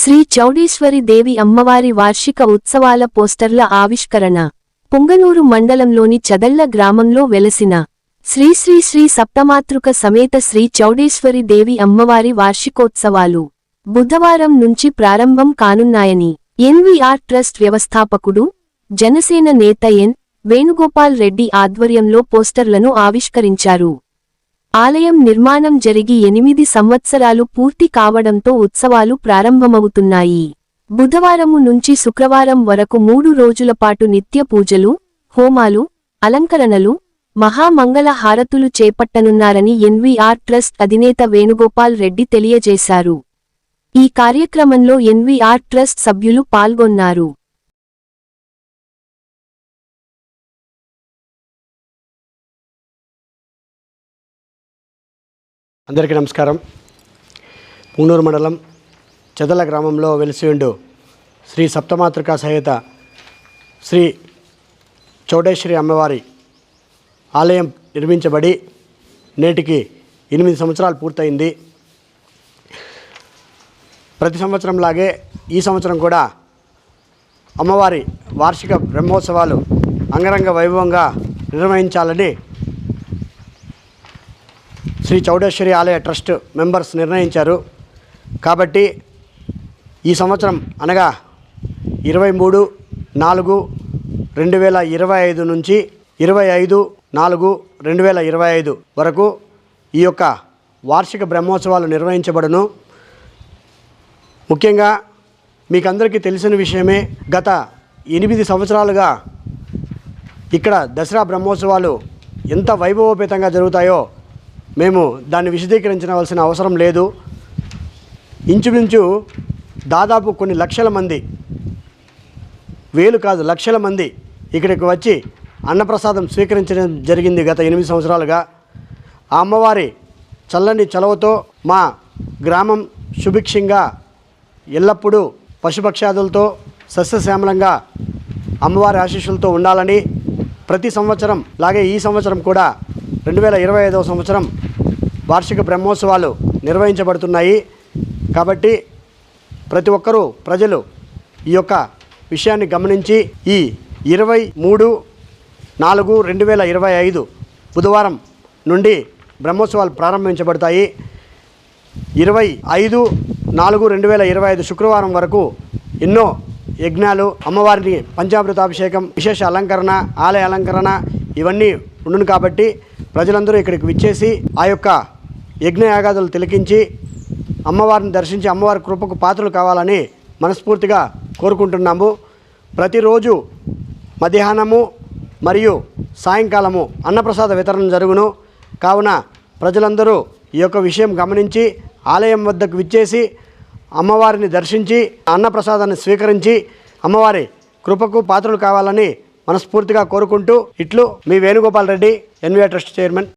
శ్రీ చౌడేశ్వరి దేవి అమ్మవారి వార్షిక ఉత్సవాల పోస్టర్ల ఆవిష్కరణ. పుంగనూరు మండలంలోని చదళ్ళ గ్రామంలో వెలసిన శ్రీ శ్రీ శ్రీ సప్తమాతృక సమేత శ్రీ చౌడేశ్వరి దేవి అమ్మవారి వార్షికోత్సవాలు బుధవారం నుంచి ప్రారంభం కానున్నాయని ఎన్వీఆర్ ట్రస్ట్ వ్యవస్థాపకుడు జనసేన నేత ఎన్. వేణుగోపాల్ రెడ్డి ఆధ్వర్యంలో పోస్టర్లను ఆవిష్కరించారు. ఆలయం నిర్మాణం జరిగి ఎనిమిది సంవత్సరాలు పూర్తి కావడంతో ఉత్సవాలు ప్రారంభమవుతున్నాయి. బుధవారము నుంచి శుక్రవారం వరకు మూడు రోజుల పాటు నిత్య పూజలు హోమాలు అలంకరణలు మహామంగళ హారతులు చేపట్టనున్నారని ఎన్వీఆర్ ట్రస్ట్ అధినేత వేణుగోపాల్ రెడ్డి తెలియజేశారు. ఈ కార్యక్రమంలో ఎన్వీఆర్ ట్రస్ట్ సభ్యులు పాల్గొన్నారు. అందరికీ నమస్కారం. పూనూరు మండలం చెదల గ్రామంలో వెలిసి ఉండు శ్రీ సప్తమాతృకా సహిత శ్రీ చౌడేశ్వరి అమ్మవారి ఆలయం నిర్మించబడి నేటికి ఎనిమిది సంవత్సరాలు పూర్తయింది. ప్రతి సంవత్సరంలాగే ఈ సంవత్సరం కూడా అమ్మవారి వార్షిక బ్రహ్మోత్సవాలు అంగరంగ వైభవంగా నిర్వహించాలని శ్రీ చౌడేశ్వరి ఆలయ ట్రస్ట్ మెంబర్స్ నిర్ణయించారు. కాబట్టి ఈ సంవత్సరం అనగా ఇరవై మూడు నాలుగు రెండు వేల ఇరవై ఐదు నుంచి ఇరవై ఐదు నాలుగు రెండు వేల ఇరవై ఐదు వరకు ఈ యొక్క వార్షిక బ్రహ్మోత్సవాలు నిర్వహించబడును. ముఖ్యంగా మీకు అందరికీ తెలిసిన విషయమే గత ఎనిమిది సంవత్సరాలుగా ఇక్కడ దసరా బ్రహ్మోత్సవాలు ఎంత వైభవోపేతంగా జరుగుతాయో మేము దాన్ని విశదీకరించవలసిన అవసరం లేదు. ఇంచుమించు దాదాపు కొన్ని లక్షల మంది వేలు కాదు లక్షల మంది ఇక్కడికి వచ్చి అన్నప్రసాదం స్వీకరించడం జరిగింది గత ఎనిమిది సంవత్సరాలుగా. ఆ అమ్మవారి చల్లని చలవతో మా గ్రామం సుభిక్షంగా ఎల్లప్పుడూ పశుపక్షాదులతో సస్యశ్యామలంగా అమ్మవారి ఆశీస్సులతో ఉండాలని ప్రతి సంవత్సరం లాగే ఈ సంవత్సరం కూడా రెండు వేల ఇరవై ఐదవ సంవత్సరం వార్షిక బ్రహ్మోత్సవాలు నిర్వహించబడుతున్నాయి. కాబట్టి ప్రతి ఒక్కరూ ప్రజలు ఈ యొక్క విషయాన్ని గమనించి ఈ ఇరవై మూడు నాలుగు రెండు వేల ఇరవై ఐదు బుధవారం నుండి బ్రహ్మోత్సవాలు ప్రారంభించబడతాయి. ఇరవై ఐదు నాలుగు రెండు వేల ఇరవై ఐదు శుక్రవారం వరకు ఎన్నో యజ్ఞాలు అమ్మవారిని పంచామృతాభిషేకం విశేష అలంకరణ ఆలయ అలంకరణ ఇవన్నీ ఉండును కాబట్టి ప్రజలందరూ ఇక్కడికి విచ్చేసి ఆ యొక్క యజ్ఞయాగాదులు తిలకించి అమ్మవారిని దర్శించి అమ్మవారి కృపకు పాత్రలు కావాలని మనస్ఫూర్తిగా కోరుకుంటున్నాము. ప్రతిరోజు మధ్యాహ్నము మరియు సాయంకాలము అన్నప్రసాద వితరణ జరుగును. కావున ప్రజలందరూ ఈ యొక్క విషయం గమనించి ఆలయం వద్దకు విచ్చేసి అమ్మవారిని దర్శించి అన్నప్రసాదాన్ని స్వీకరించి అమ్మవారి కృపకు పాత్రలు కావాలని మనస్ఫూర్తిగా కోరుకుంటూ ఇట్లు మీ Venugopal Reddy NVR trust chairman